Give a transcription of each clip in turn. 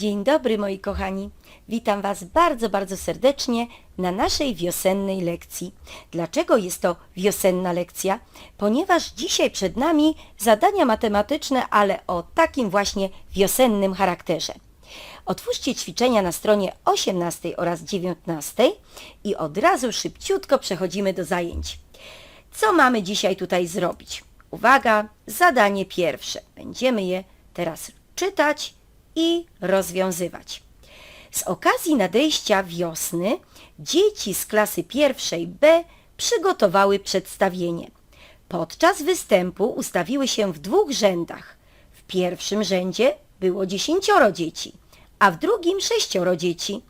Dzień dobry moi kochani. Witam Was bardzo, bardzo serdecznie na naszej wiosennej lekcji. Dlaczego jest to wiosenna lekcja? Ponieważ dzisiaj przed nami zadania matematyczne, ale o takim właśnie wiosennym charakterze. Otwórzcie ćwiczenia na stronie 18 oraz 19 i od razu szybciutko przechodzimy do zajęć. Co mamy dzisiaj tutaj zrobić? Uwaga, zadanie pierwsze. Będziemy je teraz czytać i rozwiązywać. Z okazji nadejścia wiosny dzieci z klasy pierwszej B przygotowały przedstawienie. Podczas występu ustawiły się w dwóch rzędach. W pierwszym rzędzie było dziesięcioro dzieci, a w drugim sześcioro dzieci.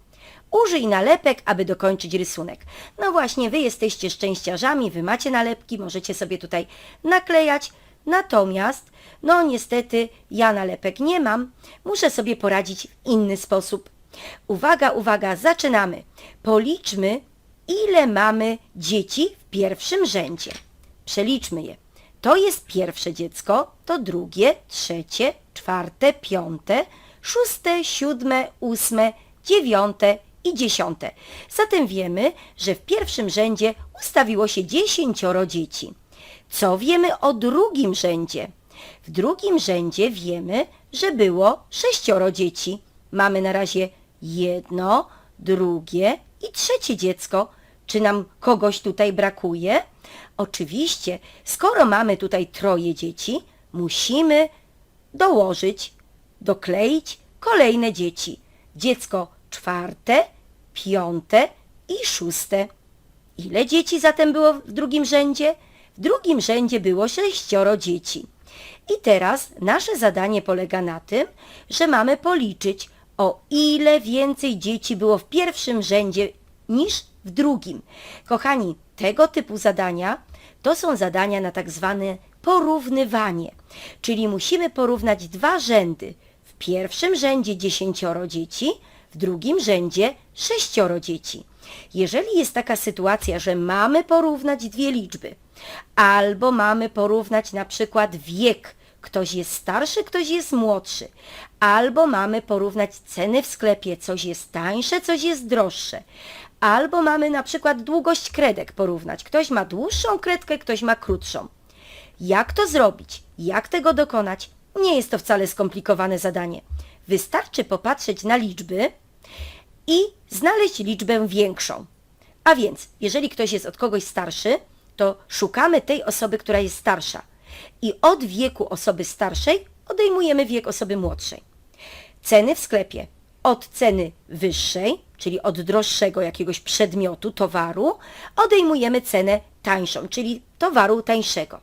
Użyj nalepek, aby dokończyć rysunek. No właśnie, wy jesteście szczęściarzami, wy macie nalepki, możecie sobie tutaj naklejać. Natomiast, no niestety, ja nalepek nie mam, muszę sobie poradzić w inny sposób. Uwaga, uwaga, zaczynamy. Policzmy, ile mamy dzieci w pierwszym rzędzie. Przeliczmy je. To jest pierwsze dziecko, to drugie, trzecie, czwarte, piąte, szóste, siódme, ósme, dziewiąte i dziesiąte. Zatem wiemy, że w pierwszym rzędzie ustawiło się dziesięcioro dzieci. Co wiemy o drugim rzędzie? W drugim rzędzie wiemy, że było sześcioro dzieci. Mamy na razie jedno, drugie i trzecie dziecko. Czy nam kogoś tutaj brakuje? Oczywiście, skoro mamy tutaj troje dzieci, musimy dołożyć, dokleić kolejne dzieci. Dziecko czwarte, piąte i szóste. Ile dzieci zatem było w drugim rzędzie? W drugim rzędzie było sześcioro dzieci. I teraz nasze zadanie polega na tym, że mamy policzyć, o ile więcej dzieci było w pierwszym rzędzie niż w drugim. Kochani, tego typu zadania to są zadania na tak zwane porównywanie, czyli musimy porównać dwa rzędy. W pierwszym rzędzie dziesięcioro dzieci, w drugim rzędzie sześcioro dzieci. Jeżeli jest taka sytuacja, że mamy porównać dwie liczby, albo mamy porównać na przykład wiek, ktoś jest starszy, ktoś jest młodszy, albo mamy porównać ceny w sklepie, coś jest tańsze, coś jest droższe, albo mamy na przykład długość kredek porównać, ktoś ma dłuższą kredkę, ktoś ma krótszą. Jak to zrobić? Jak tego dokonać? Nie jest to wcale skomplikowane zadanie. Wystarczy popatrzeć na liczby i znaleźć liczbę większą. A więc, jeżeli ktoś jest od kogoś starszy, to szukamy tej osoby, która jest starsza. I od wieku osoby starszej odejmujemy wiek osoby młodszej. Ceny w sklepie. Od ceny wyższej, czyli od droższego jakiegoś przedmiotu, towaru, odejmujemy cenę tańszą, czyli towaru tańszego.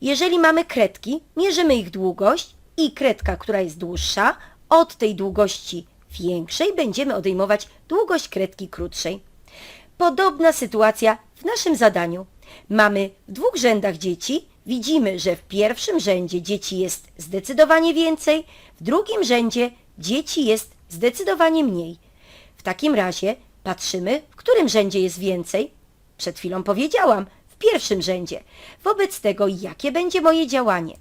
Jeżeli mamy kredki, mierzymy ich długość i kredka, która jest dłuższa, od tej długości większej będziemy odejmować długość kredki krótszej. Podobna sytuacja w naszym zadaniu. Mamy w dwóch rzędach dzieci. Widzimy, że w pierwszym rzędzie dzieci jest zdecydowanie więcej, w drugim rzędzie dzieci jest zdecydowanie mniej. W takim razie patrzymy, w którym rzędzie jest więcej. Przed chwilą powiedziałam, w pierwszym rzędzie. Wobec tego, jakie będzie moje działanie?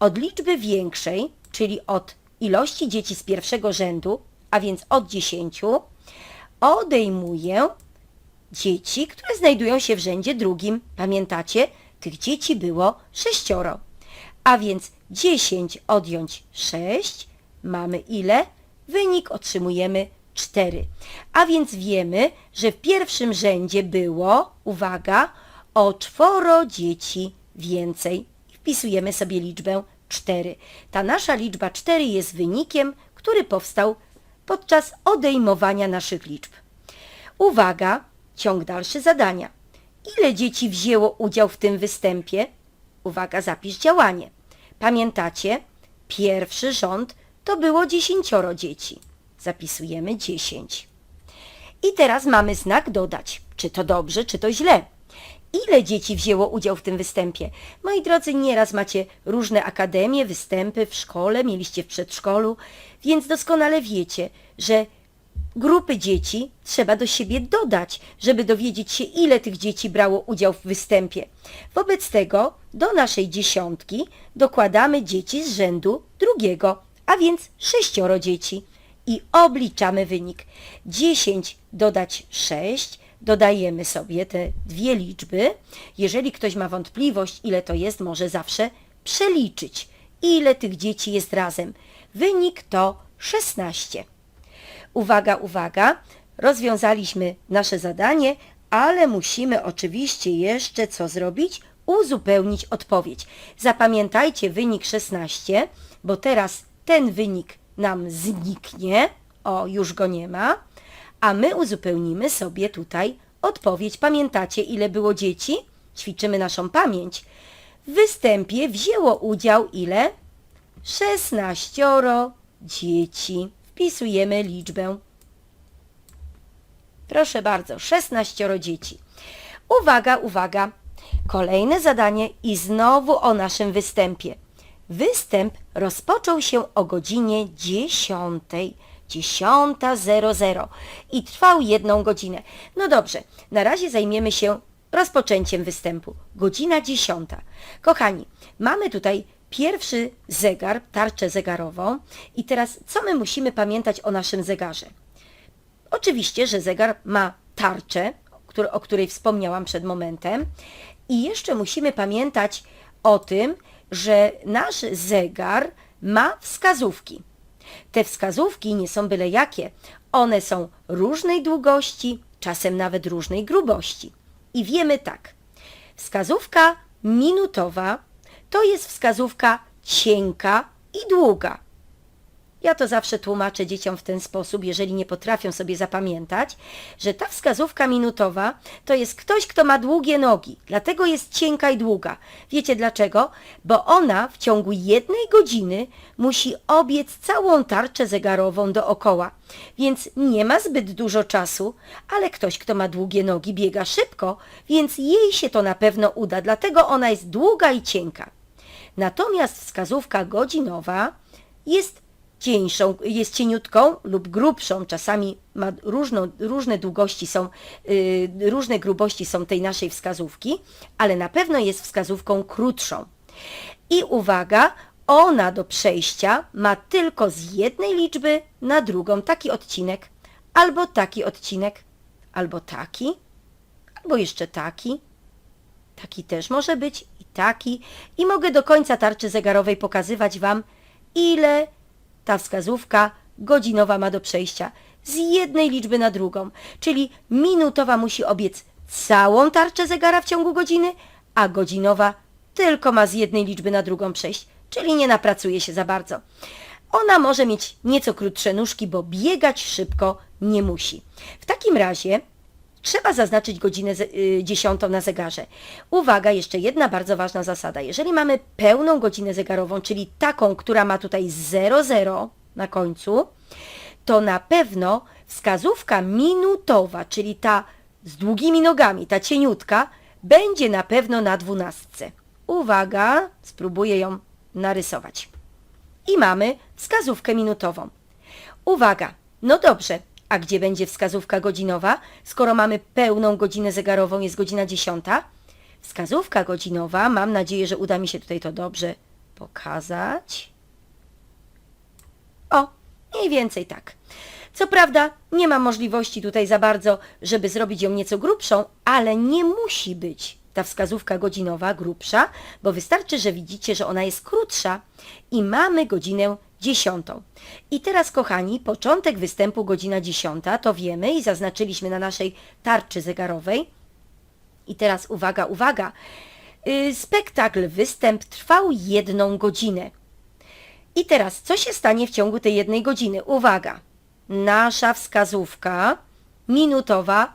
Od liczby większej, czyli od ilości dzieci z pierwszego rzędu, a więc od 10, odejmuję dzieci, które znajdują się w rzędzie drugim. Pamiętacie? Tych dzieci było sześcioro. A więc 10 odjąć 6 mamy ile? Wynik otrzymujemy 4. A więc wiemy, że w pierwszym rzędzie było, uwaga, o czworo dzieci więcej. Wpisujemy sobie liczbę 4. Ta nasza liczba 4 jest wynikiem, który powstał podczas odejmowania naszych liczb. Uwaga, ciąg dalszy zadania. Ile dzieci wzięło udział w tym występie? Uwaga, zapisz działanie. Pamiętacie? Pierwszy rząd to było dziesięcioro dzieci. Zapisujemy 10. I teraz mamy znak dodać. Czy to dobrze, czy to źle? Ile dzieci wzięło udział w tym występie? Moi drodzy, nieraz macie różne akademie, występy w szkole, mieliście w przedszkolu, więc doskonale wiecie, że grupy dzieci trzeba do siebie dodać, żeby dowiedzieć się, ile tych dzieci brało udział w występie. Wobec tego do naszej dziesiątki dokładamy dzieci z rzędu drugiego, a więc sześcioro dzieci. i obliczamy wynik. 10 dodać 6, dodajemy sobie te dwie liczby. Jeżeli ktoś ma wątpliwość, ile to jest, może zawsze przeliczyć, ile tych dzieci jest razem. Wynik to 16. Uwaga, uwaga, rozwiązaliśmy nasze zadanie, ale musimy oczywiście jeszcze co zrobić? Uzupełnić odpowiedź. Zapamiętajcie wynik 16, bo teraz ten wynik nam zniknie. O, już go nie ma. A my uzupełnimy sobie tutaj odpowiedź. Pamiętacie, ile było dzieci? Ćwiczymy naszą pamięć. W występie wzięło udział ile? 16 dzieci. Wpisujemy liczbę. Proszę bardzo, 16 dzieci. Uwaga, uwaga. Kolejne zadanie i znowu o naszym występie. Występ rozpoczął się o godzinie 10. 10.00 i trwał jedną godzinę. No dobrze, na razie zajmiemy się rozpoczęciem występu. Godzina 10. Kochani, mamy tutaj pierwszy zegar, tarczę zegarową i teraz co my musimy pamiętać o naszym zegarze? Oczywiście, że zegar ma tarczę, o której wspomniałam przed momentem. I jeszcze musimy pamiętać o tym, że nasz zegar ma wskazówki. Te wskazówki nie są byle jakie. One są różnej długości, czasem nawet różnej grubości. I wiemy tak. Wskazówka minutowa to jest wskazówka cienka i długa. Ja to zawsze tłumaczę dzieciom w ten sposób, jeżeli nie potrafią sobie zapamiętać, że ta wskazówka minutowa to jest ktoś, kto ma długie nogi, dlatego jest cienka i długa. Wiecie dlaczego? Bo ona w ciągu jednej godziny musi obiec całą tarczę zegarową dookoła, więc nie ma zbyt dużo czasu, ale ktoś, kto ma długie nogi, biega szybko, więc jej się to na pewno uda, dlatego ona jest długa i cienka. Natomiast wskazówka godzinowa jest cieńszą, jest cieniutką lub grubszą, czasami ma różną, różne długości są, yy, różne grubości są tej naszej wskazówki, ale na pewno jest wskazówką krótszą. I uwaga, ona do przejścia ma tylko z jednej liczby na drugą taki odcinek, albo taki odcinek, albo taki, albo jeszcze taki. Taki też może być i taki. I mogę do końca tarczy zegarowej pokazywać Wam, ile ta wskazówka godzinowa ma do przejścia z jednej liczby na drugą, czyli minutowa musi obiec całą tarczę zegara w ciągu godziny, a godzinowa tylko ma z jednej liczby na drugą przejść, czyli nie napracuje się za bardzo. Ona może mieć nieco krótsze nóżki, bo biegać szybko nie musi. W takim razie trzeba zaznaczyć godzinę y, dziesiątą na zegarze. Uwaga, jeszcze jedna bardzo ważna zasada. Jeżeli mamy pełną godzinę zegarową, czyli taką, która ma tutaj 00 na końcu, to na pewno wskazówka minutowa, czyli ta z długimi nogami, ta cieniutka, będzie na pewno na dwunastce. Uwaga, spróbuję ją narysować. I mamy wskazówkę minutową. Uwaga, no dobrze, a gdzie będzie wskazówka godzinowa, skoro mamy pełną godzinę zegarową, jest godzina 10? Wskazówka godzinowa, mam nadzieję, że uda mi się tutaj to dobrze pokazać. O, mniej więcej tak. Co prawda nie ma możliwości tutaj za bardzo, żeby zrobić ją nieco grubszą, ale nie musi być ta wskazówka godzinowa grubsza, bo wystarczy, że widzicie, że ona jest krótsza i mamy godzinę dziesiątą. I teraz, kochani, początek występu godzina dziesiąta, to wiemy i zaznaczyliśmy na naszej tarczy zegarowej. I teraz uwaga, uwaga. Yy, spektakl, występ trwał jedną godzinę. I teraz, co się stanie w ciągu tej jednej godziny? Uwaga, nasza wskazówka minutowa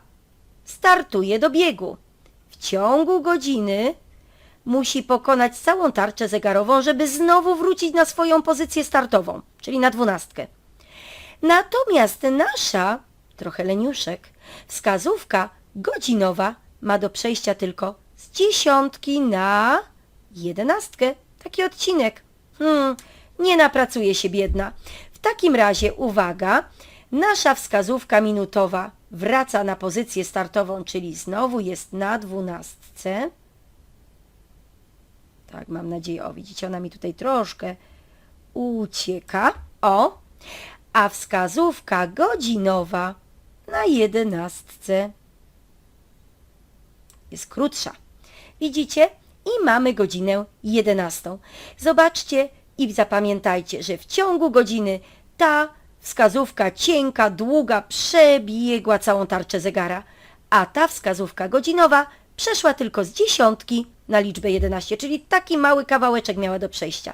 startuje do biegu. W ciągu godziny musi pokonać całą tarczę zegarową, żeby znowu wrócić na swoją pozycję startową, czyli na dwunastkę. Natomiast nasza, trochę leniuszek, wskazówka godzinowa ma do przejścia tylko z dziesiątki na jedenastkę. Taki odcinek. Hmm, nie napracuje się biedna. W takim razie uwaga, nasza wskazówka minutowa wraca na pozycję startową, czyli znowu jest na dwunastce. Tak, mam nadzieję. O, widzicie, ona mi tutaj troszkę ucieka. O, a wskazówka godzinowa na jedenastce jest krótsza. Widzicie? I mamy godzinę 11. Zobaczcie i zapamiętajcie, że w ciągu godziny ta wskazówka cienka, długa przebiegła całą tarczę zegara, a ta wskazówka godzinowa przeszła tylko z dziesiątki na liczbę 11, czyli taki mały kawałeczek miała do przejścia.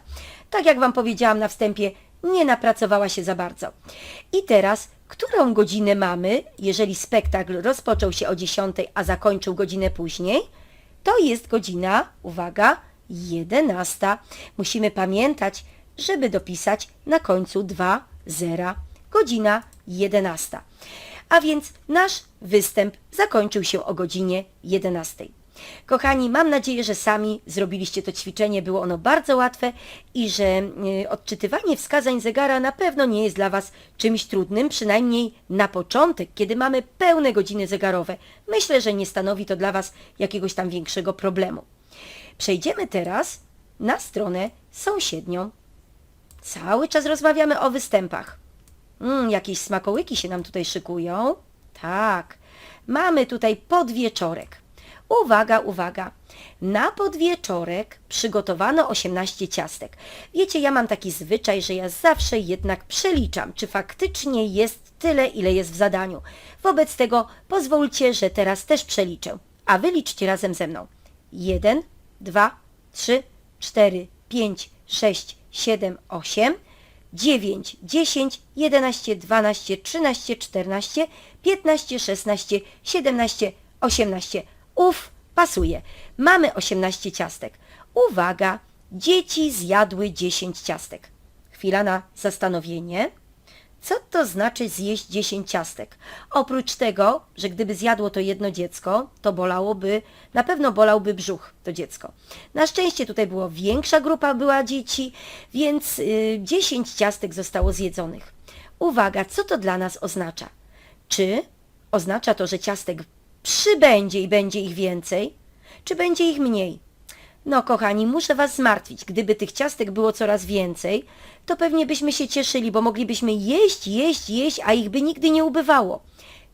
Tak jak Wam powiedziałam na wstępie, nie napracowała się za bardzo. I teraz, którą godzinę mamy, jeżeli spektakl rozpoczął się o 10, a zakończył godzinę później? To jest godzina, uwaga, 11. Musimy pamiętać, żeby dopisać na końcu 2 zera. Godzina 11. A więc nasz występ zakończył się o godzinie 11. Kochani, mam nadzieję, że sami zrobiliście to ćwiczenie, było ono bardzo łatwe i że y, odczytywanie wskazań zegara na pewno nie jest dla Was czymś trudnym, przynajmniej na początek, kiedy mamy pełne godziny zegarowe. Myślę, że nie stanowi to dla Was jakiegoś tam większego problemu. Przejdziemy teraz na stronę sąsiednią. Cały czas rozmawiamy o występach. Mm, jakieś smakołyki się nam tutaj szykują. Tak, mamy tutaj podwieczorek. Uwaga, uwaga. Na podwieczorek przygotowano 18 ciastek. Wiecie, ja mam taki zwyczaj, że ja zawsze jednak przeliczam, czy faktycznie jest tyle, ile jest w zadaniu. Wobec tego pozwólcie, że teraz też przeliczę. A wy liczcie razem ze mną. 1, 2, 3, 4, 5, 6, 7, 8, 9, 10, 11, 12, 13, 14, 15, 16, 17, 18. Uf, pasuje. Mamy 18 ciastek. Uwaga, dzieci zjadły 10 ciastek. Chwila na zastanowienie. Co to znaczy zjeść 10 ciastek? Oprócz tego, że gdyby zjadło to jedno dziecko, to bolałoby, na pewno bolałby brzuch to dziecko. Na szczęście tutaj było większa grupa była dzieci, więc y, 10 ciastek zostało zjedzonych. Uwaga, co to dla nas oznacza? Czy oznacza to, że ciastek przybędzie i będzie ich więcej, czy będzie ich mniej? No, kochani, muszę was zmartwić. Gdyby tych ciastek było coraz więcej, to pewnie byśmy się cieszyli, bo moglibyśmy jeść, jeść, jeść, a ich by nigdy nie ubywało.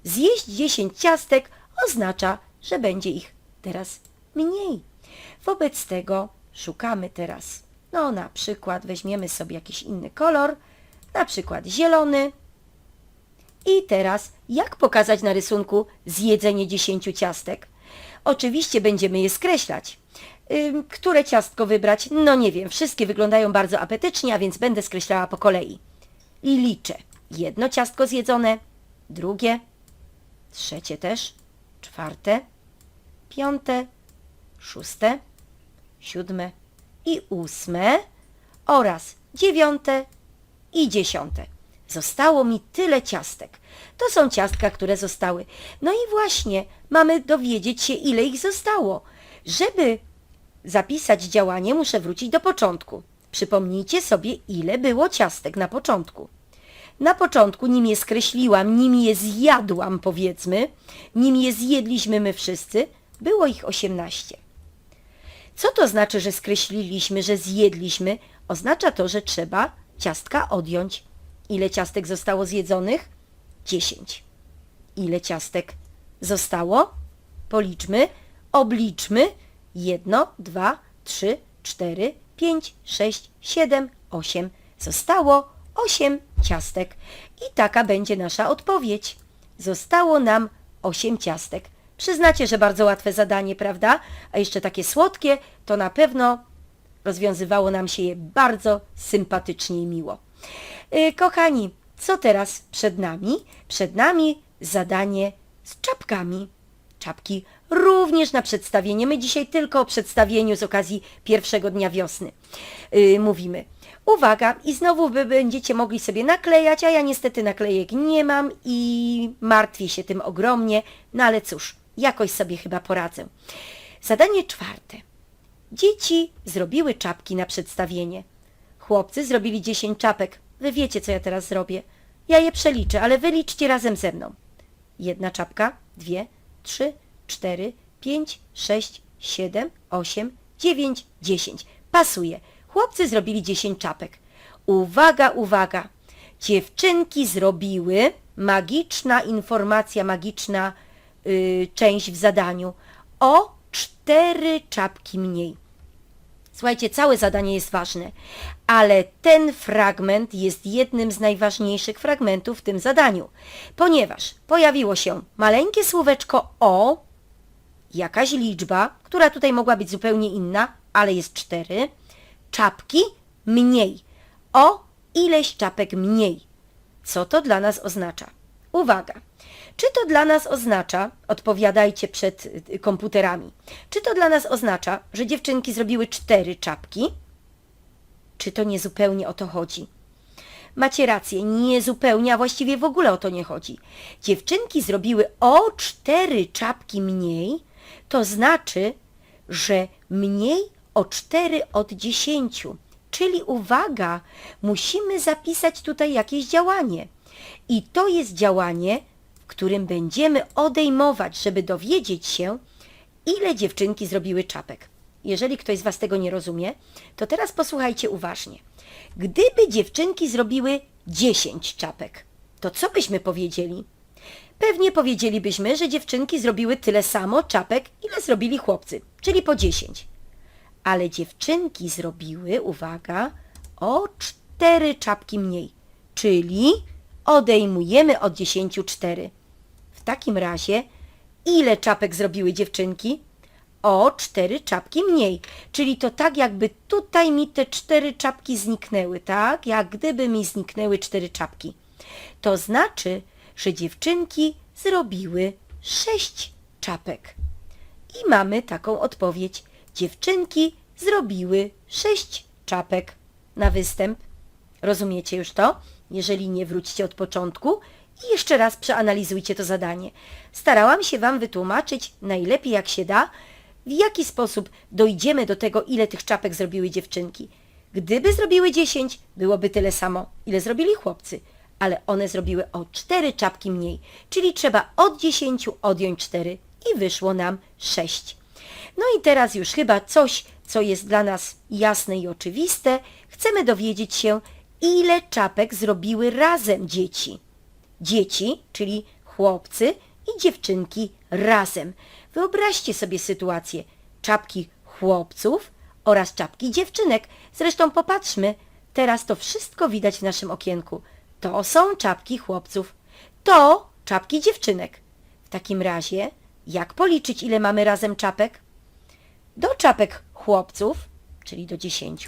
Zjeść 10 ciastek oznacza, że będzie ich teraz mniej. Wobec tego szukamy teraz, no na przykład weźmiemy sobie jakiś inny kolor, na przykład zielony, i teraz, jak pokazać na rysunku zjedzenie 10 ciastek? Oczywiście będziemy je skreślać. Które ciastko wybrać? No nie wiem, wszystkie wyglądają bardzo apetycznie, a więc będę skreślała po kolei. I liczę. Jedno ciastko zjedzone, drugie, trzecie też, czwarte, piąte, szóste, siódme i ósme oraz dziewiąte i dziesiąte. Zostało mi tyle ciastek. To są ciastka, które zostały. No i właśnie, mamy dowiedzieć się, ile ich zostało. Żeby zapisać działanie, muszę wrócić do początku. Przypomnijcie sobie, ile było ciastek na początku. Na początku, nim je skreśliłam, nim je zjadłam, powiedzmy, nim je zjedliśmy my wszyscy, było ich 18. Co to znaczy, że skreśliliśmy, że zjedliśmy? Oznacza to, że trzeba ciastka odjąć. Ile ciastek zostało zjedzonych? 10. Ile ciastek zostało? Policzmy, obliczmy. 1, 2, 3, 4, 5, 6, 7, 8. Zostało 8 ciastek. I taka będzie nasza odpowiedź. Zostało nam 8 ciastek. Przyznacie, że bardzo łatwe zadanie, prawda? A jeszcze takie słodkie, to na pewno rozwiązywało nam się je bardzo sympatycznie i miło. Yy, kochani, co teraz przed nami? Przed nami zadanie z czapkami. Czapki również na przedstawienie. My dzisiaj tylko o przedstawieniu z okazji pierwszego dnia wiosny yy, mówimy. Uwaga, i znowu wy będziecie mogli sobie naklejać, a ja niestety naklejek nie mam i martwię się tym ogromnie, no ale cóż, jakoś sobie chyba poradzę. Zadanie czwarte. Dzieci zrobiły czapki na przedstawienie. Chłopcy zrobili 10 czapek. Wy wiecie, co ja teraz zrobię. Ja je przeliczę, ale wy liczcie razem ze mną. Jedna czapka, dwie, trzy, cztery, pięć, sześć, siedem, osiem, dziewięć, dziesięć. Pasuje. Chłopcy zrobili 10 czapek. Uwaga, uwaga. Dziewczynki zrobiły magiczna informacja, magiczna y, część w zadaniu o cztery czapki mniej. Słuchajcie, całe zadanie jest ważne, ale ten fragment jest jednym z najważniejszych fragmentów w tym zadaniu, ponieważ pojawiło się maleńkie słóweczko o, jakaś liczba, która tutaj mogła być zupełnie inna, ale jest cztery, czapki mniej, o ileś czapek mniej. Co to dla nas oznacza? Uwaga! Czy to dla nas oznacza, odpowiadajcie przed y, komputerami, czy to dla nas oznacza, że dziewczynki zrobiły cztery czapki? Czy to nie zupełnie o to chodzi? Macie rację, nie zupełnie, a właściwie w ogóle o to nie chodzi. Dziewczynki zrobiły o cztery czapki mniej, to znaczy, że mniej o cztery od dziesięciu. Czyli uwaga, musimy zapisać tutaj jakieś działanie. I to jest działanie, którym będziemy odejmować, żeby dowiedzieć się, ile dziewczynki zrobiły czapek. Jeżeli ktoś z Was tego nie rozumie, to teraz posłuchajcie uważnie. Gdyby dziewczynki zrobiły 10 czapek, to co byśmy powiedzieli? Pewnie powiedzielibyśmy, że dziewczynki zrobiły tyle samo czapek, ile zrobili chłopcy, czyli po 10. Ale dziewczynki zrobiły, uwaga, o 4 czapki mniej, czyli odejmujemy od 10 4. W takim razie, ile czapek zrobiły dziewczynki? O cztery czapki mniej. Czyli to tak, jakby tutaj mi te cztery czapki zniknęły, tak? Jak gdyby mi zniknęły cztery czapki. To znaczy, że dziewczynki zrobiły sześć czapek. I mamy taką odpowiedź. Dziewczynki zrobiły sześć czapek na występ. Rozumiecie już to? Jeżeli nie, wróćcie od początku i jeszcze raz przeanalizujcie to zadanie. Starałam się Wam wytłumaczyć najlepiej jak się da, w jaki sposób dojdziemy do tego, ile tych czapek zrobiły dziewczynki. Gdyby zrobiły 10, byłoby tyle samo, ile zrobili chłopcy, ale one zrobiły o 4 czapki mniej, czyli trzeba od 10 odjąć 4 i wyszło nam 6. No i teraz już chyba coś, co jest dla nas jasne i oczywiste, chcemy dowiedzieć się, ile czapek zrobiły razem dzieci. Dzieci, czyli chłopcy i dziewczynki razem. Wyobraźcie sobie sytuację. Czapki chłopców oraz czapki dziewczynek. Zresztą popatrzmy, teraz to wszystko widać w naszym okienku. To są czapki chłopców. To czapki dziewczynek. W takim razie, jak policzyć, ile mamy razem czapek? Do czapek chłopców, czyli do 10,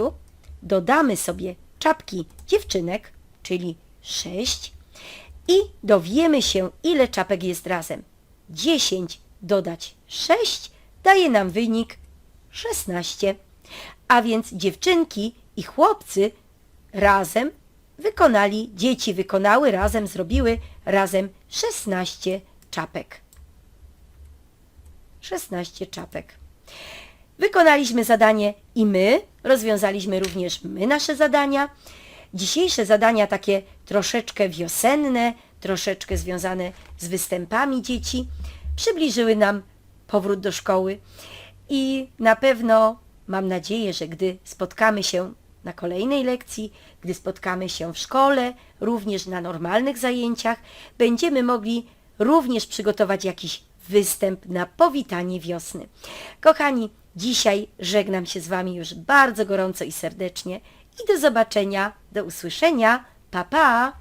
dodamy sobie czapki dziewczynek, czyli 6 i dowiemy się, ile czapek jest razem. 10 dodać 6 daje nam wynik 16. A więc dziewczynki i chłopcy razem wykonali, dzieci wykonały, razem zrobiły razem 16 czapek. 16 czapek. Wykonaliśmy zadanie i my, rozwiązaliśmy również my nasze zadania. Dzisiejsze zadania takie troszeczkę wiosenne, troszeczkę związane z występami dzieci, przybliżyły nam powrót do szkoły i na pewno mam nadzieję, że gdy spotkamy się na kolejnej lekcji, gdy spotkamy się w szkole, również na normalnych zajęciach, będziemy mogli również przygotować jakiś występ na powitanie wiosny. Kochani, dzisiaj żegnam się z Wami już bardzo gorąco i serdecznie i do zobaczenia, do usłyszenia. Pa, pa!